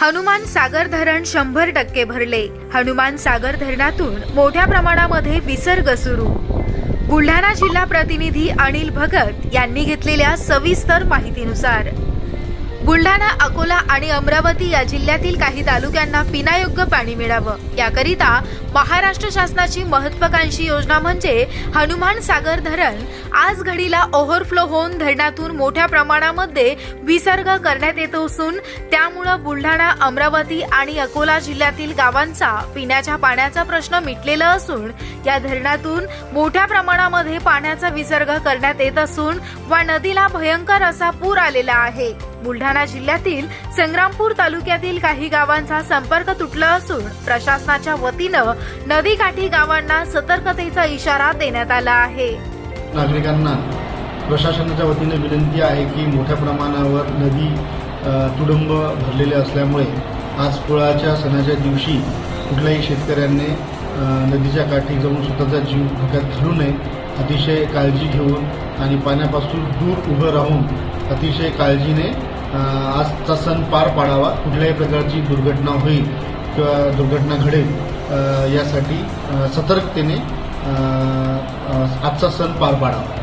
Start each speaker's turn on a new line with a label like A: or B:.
A: हनुमान सागर धरण शंभर टक्के भरले. हनुमान सागर धरणातून मोठ्या प्रमाणामध्ये विसर्ग सुरू. बुलढाणा जिल्हा प्रतिनिधी अनिल भगत यांनी घेतलेल्या सविस्तर माहितीनुसार बुलढाणा अकोला आणि अमरावती या जिल्ह्यातील काही तालुक्यांना पिण्यायोग्य पाणी मिळावं. याकरिता महाराष्ट्र शासनाची महत्वाकांक्षी योजना म्हणजे हनुमान सागर धरण. आज घडीला ओव्हरफ्लो होऊन धरणातून मोठ्या प्रमाणामध्ये विसर्ग करण्यात येत असून त्यामुळं बुलढाणा अमरावती आणि अकोला जिल्ह्यातील गावांचा पिण्याच्या पाण्याचा प्रश्न मिटलेला असून या धरणातून मोठ्या प्रमाणामध्ये पाण्याचा विसर्ग करण्यात येत असून वा नदीला भयंकर असा पूर आलेला आहे. बुलढाणा जिल्ह्यातील संग्रामपूर तालुक्यातील काही गावांचा संपर्क तुटला असून प्रशासनाच्या वतीनं नदीकाठी गावांना सतर्कतेचा इशारा देण्यात आला आहे.
B: नागरिकांना प्रशासनाच्या वतीने विनंती आहे की मोठ्या प्रमाणावर नदी तुडुंब भरलेले असल्यामुळे आज पोळाच्या सणाच्या दिवशी कुठल्याही शेतकऱ्यांनी नदीच्या काठी जाऊन स्वतःचा जीव धोक्यात घालू नये अतिशय काळजी घेऊन आणि पाण्यापासून दूर उभं राहून अतिशय काळजीने आजचा सण पार पाडावा. कुठल्याही प्रकारची दुर्घटना होईल किंवा दुर्घटना घडेल यासाठी सतर्कतेने आजचा सण पार पाडावा.